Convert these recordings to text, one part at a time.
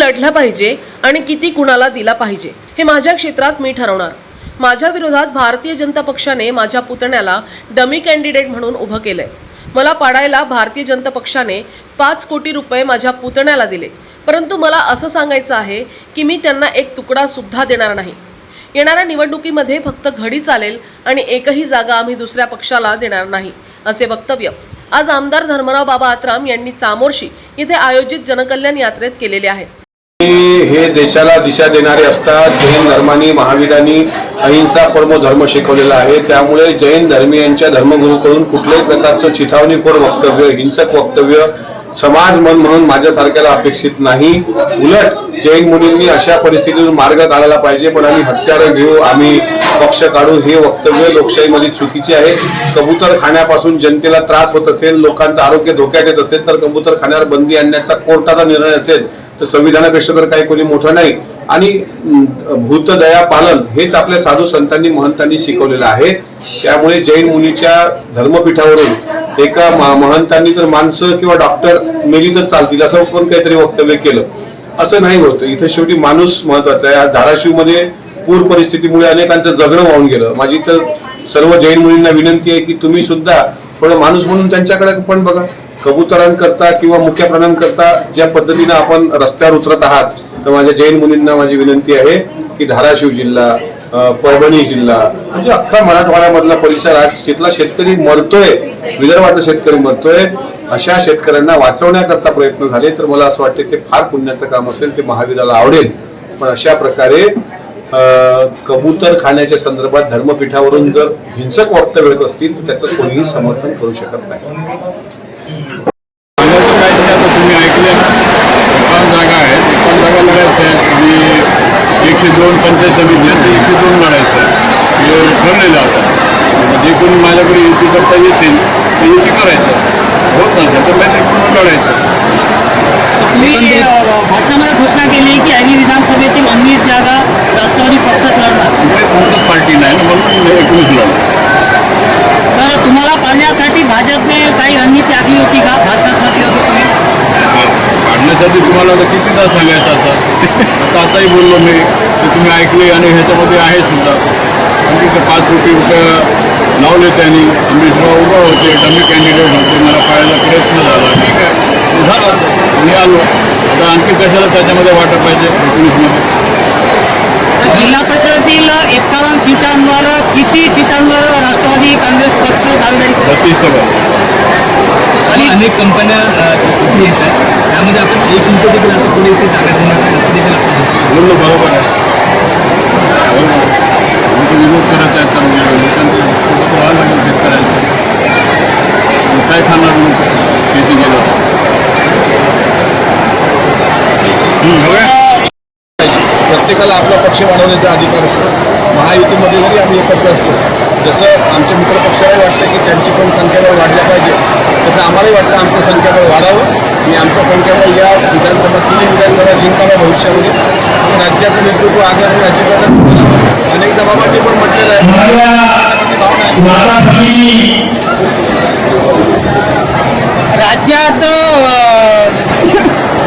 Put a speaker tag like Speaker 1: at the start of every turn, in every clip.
Speaker 1: लढलं पाहिजे आणि किती कुणाला दिला पाहिजे हे माझ्या क्षेत्रात मी ठरवणार. माझ्या विरोधात भारतीय जनता पक्षाने माझ्या पुतण्याला डमी कॅन्डिडेट म्हणून उभं केलंय. मला पाडायला भारतीय जनता पक्षाने पाच कोटी रुपये माझ्या पुतण्याला दिले. परंतु मला असं सांगायचं आहे की मी त्यांना एक तुकडा सुद्धा देणार नाही. येणाऱ्या निवडणुकीमध्ये फक्त घडी चालेल आणि एकही जागा आम्ही दुसऱ्या पक्षाला देणार नाही असे वक्तव्य आज आमदार धर्मराव बाबा आत्राम यांनी चामोर्शी येथे आयोजित जनकल्याण यात्रेत केलेले आहे.
Speaker 2: हे देशाला दिशा देणारे असतात. जैन धर्मानी महावीरांनी अहिंसा परमो धर्म शिकवलेला आहे. त्यामुळे जैन धर्मियांच्या धर्मगुरूकडून कुठल्याही प्रकारचं चिथावणीखोर वक्तव्य हिंसक वक्तव्य समाज मन म्हणून माझ्यासारख्याला अपेक्षित नाही. उलट जैन मुलींनी अशा परिस्थितीतून मार्ग काढायला पाहिजे. पण आम्ही हत्यारं घेऊ आम्ही पक्ष काढू हे वक्तव्य लोकशाहीमध्ये चुकीचे आहे. कबूतर खाण्यापासून जनतेला त्रास होत असेल लोकांचं आरोग्य धोक्यात येत असेल तर कबूतर खाण्यावर बंदी आणण्याचा कोर्टाचा निर्णय असेल तर संविधानापेक्षा तर काही कोणी मोठं नाही. आणि भूत भूतदया पालन हेच आपल्या साधू संतांनी महंतांनी शिकवलेलं आहे. त्यामुळे जैन मुनीच्या धर्मपीठावरून एका महंतांनी तर माणसं किंवा डॉक्टर मेली तर चालतील असं पण काहीतरी वक्तव्य केलं. असं नाही होत. इथं शेवटी माणूस महत्त्वाचा आहे. आज धाराशिवमध्ये पूर परिस्थितीमुळे अनेकांचं जगणं वाहून गेलं. माझी तर सर्व जैन मुलींना विनंती आहे की तुम्ही सुद्धा थोडं माणूस म्हणून त्यांच्याकडे पण बघा. कबुतरांकरता किंवा मुख्य प्राण्यांकरता ज्या पद्धतीनं आपण रस्त्यावर उतरत आहात तर माझ्या जैन मुलींना माझी विनंती आहे की धाराशिव जिल्हा परभणी जिल्हा म्हणजे अख्खा मराठवाड्यामधला परिसर आज तिथला शेतकरी मरतोय विदर्भाचा शेतकरी मरतोय अशा शेतकऱ्यांना वाचवण्याकरता प्रयत्न झाले तर मला असं वाटते ते फार पुण्याचं काम असेल ते महावीराला आवडेल. पण अशा प्रकारे कबूतर खाण्याच्या संदर्भात धर्मपीठावरून जर हिंसक वक्तव्य असतील तर त्याचं कोणीही समर्थन करू शकत नाही
Speaker 3: सांगायचं काय नाही आता तुम्ही ऐकले एकावन्न जागा आहेत एकावन्न जागा लढायच्या आहेत आणि एकशे दोन पंचायत समिती आहेत ते एकशे दोन लढायचं आहे ठरलेलं आता म्हणजे जे कोणी माझ्याकडे युती करता येतील ते युती करायचं. होत नसेल तर मॅट्रिक म्हणून लढायचं
Speaker 4: तुम्ही अ, भाषणामध्ये घोषणा केली की आम्ही विधानसभेतील उन्नीस जागा राष्ट्रवादी पक्षात लढणार
Speaker 3: आमच्याकडे कोणतंच पार्टी नाही ना, म्हणून एकोणीस लढा
Speaker 4: तर तुम्हाला पाडण्यासाठी भाजपने काही रणनीती आखली होती का भाजपात म्हटले होते तुम्ही
Speaker 3: काढण्यासाठी तुम्हाला आता कितीदा सांगायचं आता आता आताही बोललो मी ते तुम्ही ऐकले आणि ह्याच्यामध्ये आहे सुद्धा. आणि तिथं पाच कोटी रुपये लावले त्यांनी. अमरीशराव उभा होते डमी कॅन्डिडेट होते. मला पाहायला प्रयत्न झाला. ठीक आहे. झालं. मी आलो. आता आणखी कशाला त्याच्यामध्ये वाटप पाहिजे? एकोणीसमध्ये.
Speaker 4: जिल्हा परिषदेतील एकावन्न सीटांवर किती सीटांवर राष्ट्रवादी काँग्रेस पक्ष दावेदारी
Speaker 3: टक्के
Speaker 5: आणि अनेक कंपन्या येत आहेत. त्यामध्ये आपण एक इंच देखील आता पुढे इथे जागा देणार नाही असं देखील आपण.
Speaker 3: बोललो बरोबर आहे. विरोध करत आहेत लोकांचं व्हायला लागेल शेतकऱ्यांचं काय खाणार लोक शेती हो का?
Speaker 2: प्रत्येकाला आपला पक्ष वाढवण्याचा अधिकार असतो. महायुतीमध्ये जरी आम्ही एकत्र असतो जसं आमच्या मित्रपक्षाला वाटतं की त्यांची पण संख्याबळ वाढल्या पाहिजे तसं आम्हालाही वाटतं आमचं संख्याबळ वाढावं. आणि आमचं संख्याबळ या विधानसभा तिन्ही विधानसभा जिंकावं भविष्यामध्ये. राज्याचं नेतृत्व आगामी राज्यकर्ता अनेक जबाबांनी पण म्हटलेलं आहे.
Speaker 4: राज्यात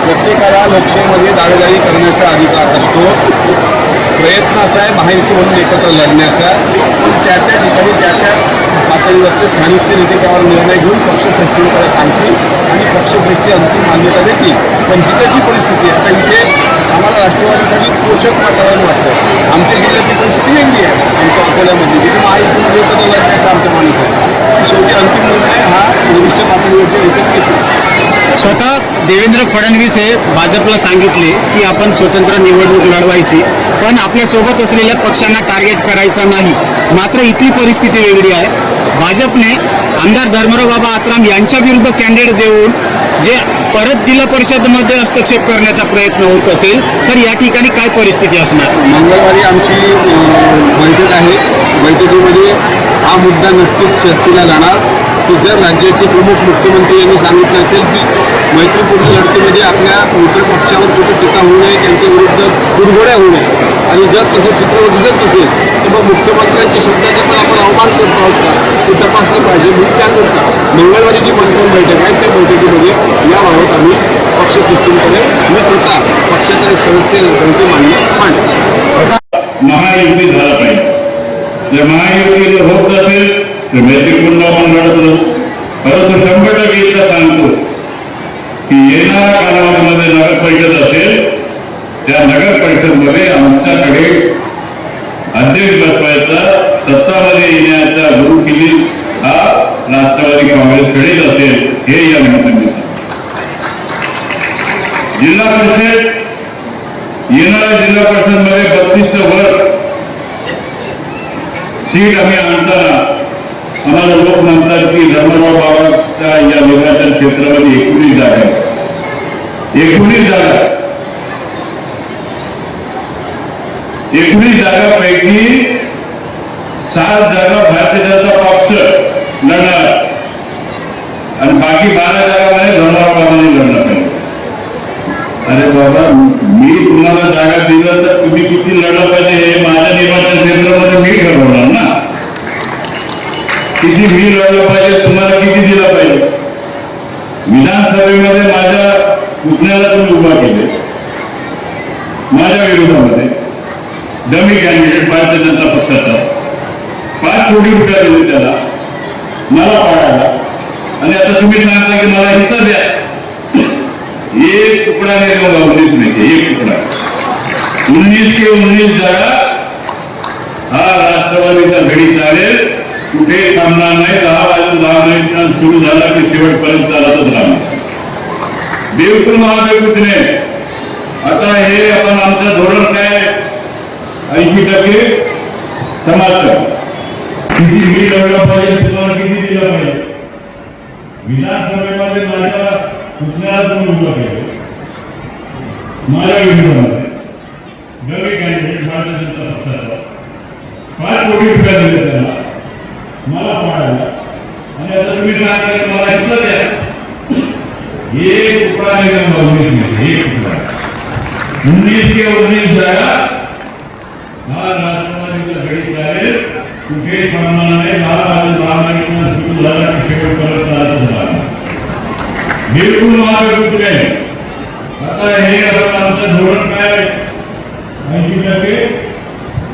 Speaker 2: प्रत्येकाला लोकशाहीमध्ये दावेदारी करण्याचा अधिकार असतो. प्रयत्न असा आहे महायुती म्हणून एकत्र लढण्याचा. पण त्या त्या ठिकाणी त्या त्या पातळीवरचे स्थानिकचे नेते त्यावर निर्णय घेऊन पक्षश्रेष्ठींकडे सांगतील आणि पक्षश्रेष्ठी अंतिम मान्यता देतील. पण जिथे जी परिस्थिती आहे आता इथे आम्हाला राष्ट्रवादीसाठी पोषक वातावरण वाटतं आमच्या जिल्ह्याची परिस्थिती वेगळी आहे. आमच्या अकोल्यामध्ये जिथे महायुतीमध्ये एकत्र लढण्याचा आमचा माणूस आहे. शेवटी अंतिम निर्णय हा वरिष्ठ पातळीवरचे एकच घेतील.
Speaker 6: स्वतः देवेंद्र फडणवीस हे भाजपला सांगितले की आपण स्वतंत्र निवडणूक लढवायची पण आपल्यासोबत असलेल्या पक्षांना टार्गेट करायचा नाही. मात्र इथली परिस्थिती वेगळी आहे. भाजपने आमदार धर्मराव बाबा आत्राम यांच्या विरुद्ध कॅन्डिडेट देऊन जे परत जिल्हा परिषदमध्ये हस्तक्षेप करण्याचा प्रयत्न होत असेल तर या ठिकाणी काय परिस्थिती असणार?
Speaker 2: मंगळवारी आमची बैठक आहे. बैठकीमध्ये हा मुद्दा नक्कीच चर्चेला जाणार. की जर राज्याचे प्रमुख मुख्यमंत्री यांनी सांगितलं असेल की मैत्रीपूर्ण लढतीमध्ये आपल्या मित्रपक्षावर कुठे टीका होऊ नये त्यांच्या विरुद्ध कुरघोड्या होऊ नये. आणि जर तसं चित्र दिसत नसेल तर मग मुख्यमंत्र्यांच्या शब्दाचा पण आपण अवमान करतो आहोत का? ते तपासलं पाहिजे. म्हणून त्याकरता मंगळवारी जी मंत्रण बैठक आहे त्या बैठकीमध्ये याबाबत आम्ही
Speaker 6: पक्ष सृष्टीकडे मी स्वतः पक्षाचे सदस्य मांडले मान्य मांडतो
Speaker 3: महायुती झाला पाहिजे. जर महायुतीने होत नसेल तर मैत्रीपूर्ण आपण लढत नसू परंतु शंभर टक्के इथं सांगतो की येणाऱ्या कालावधीमध्ये नगर परिषद असेल त्या नगर परिषदमध्ये आमच्याकडे अध्यक्ष बसवायचा सत्तामध्ये येण्याचा गुरु किल्ली हा राष्ट्रवादी काँग्रेसकडेच असेल हे या निमित्ताने जिल्हा परिषद येणाऱ्या जिल्हा परिषदमध्ये बत्तीसच्या वर सीट आम्ही आणताना आम्हाला लोक म्हणतात की धर्मराव बाबाच्या या निर्वाचन क्षेत्रामध्ये एकोणीस जागा एकोणीस जागा एकोणीस जागापैकी सात जागा भारतीय जनता पक्ष लढणार आणि बाकी बारा जागामध्ये धर्मराव बाबाने लढणार पाहिजे अरे बाबा मी तुम्हाला जागा दिलं तर तुम्ही किती लढलं पाहिजे हे माझ्या निर्वाचन क्षेत्रामध्ये मी ठरवणार ना किती मी पाहिजे तुम्हाला किती दिला पाहिजे? विधानसभेमध्ये माझ्या पुतण्याला तुम्ही उभा केले. माझ्या विरोधामध्ये. डमी कॅन्डिडेट भारतीय जनता पक्षाचा. पाच कोटी रुपया दिले त्याला. मला पाडायला. आणि आता तुम्ही सांगता की मला हिस्सा द्या. एक टुकड़ा नहीं दूंगा उन्नीस में से एक टुकड़ा उन्नीस के उन्नीस जागा हा राष्ट्रवादीचा घडी चालेल. कुठे थांबणार नाही दहा वाजून दहा मिनिट सुरू झाला की शेवटपर्यंत चालतच राहणार. देवकुल महादेव नाही आता हे आपण आमचं धोरण काय ऐंशी टक्के समाज. किती मी लढलं पाहिजे तुम्हाला किती दिलं पाहिजे? विधानसभेमध्ये माझ्या कुठल्याला तुम्ही उभं केलं माझ्या विरोधामध्ये. नवे कॅन्डिडेट भारतीय जनता पक्षाचा. पाच कोटी रुपया दिले त्याला मला पाडायला आणि आता तुम्ही काय केलं मला इथलं द्या. एक तुकडा नाही देणार उन्नीसमध्ये? एक तुकडा उन्नीस के उन्नीस जागा. हा राष्ट्रवादीचा घडी चालेल. कुठे थांबणार नाही. दहा वाजून दहा मिनिटांना सुरू झाला की शेवट परत चालतच राहणार बिलकुल मागे कुठे आता हे आमचं धोरण काय ऐंशी टक्के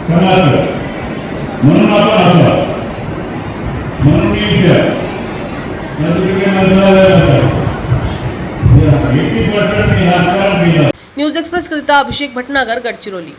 Speaker 3: समाज. म्हणून आपण असा म्हणून मी विचार एटी पर्सेंट मी राजकारण केलं
Speaker 1: न्यूज एक्सप्रेस करिता अभिषेक भटनागर गडचिरोली.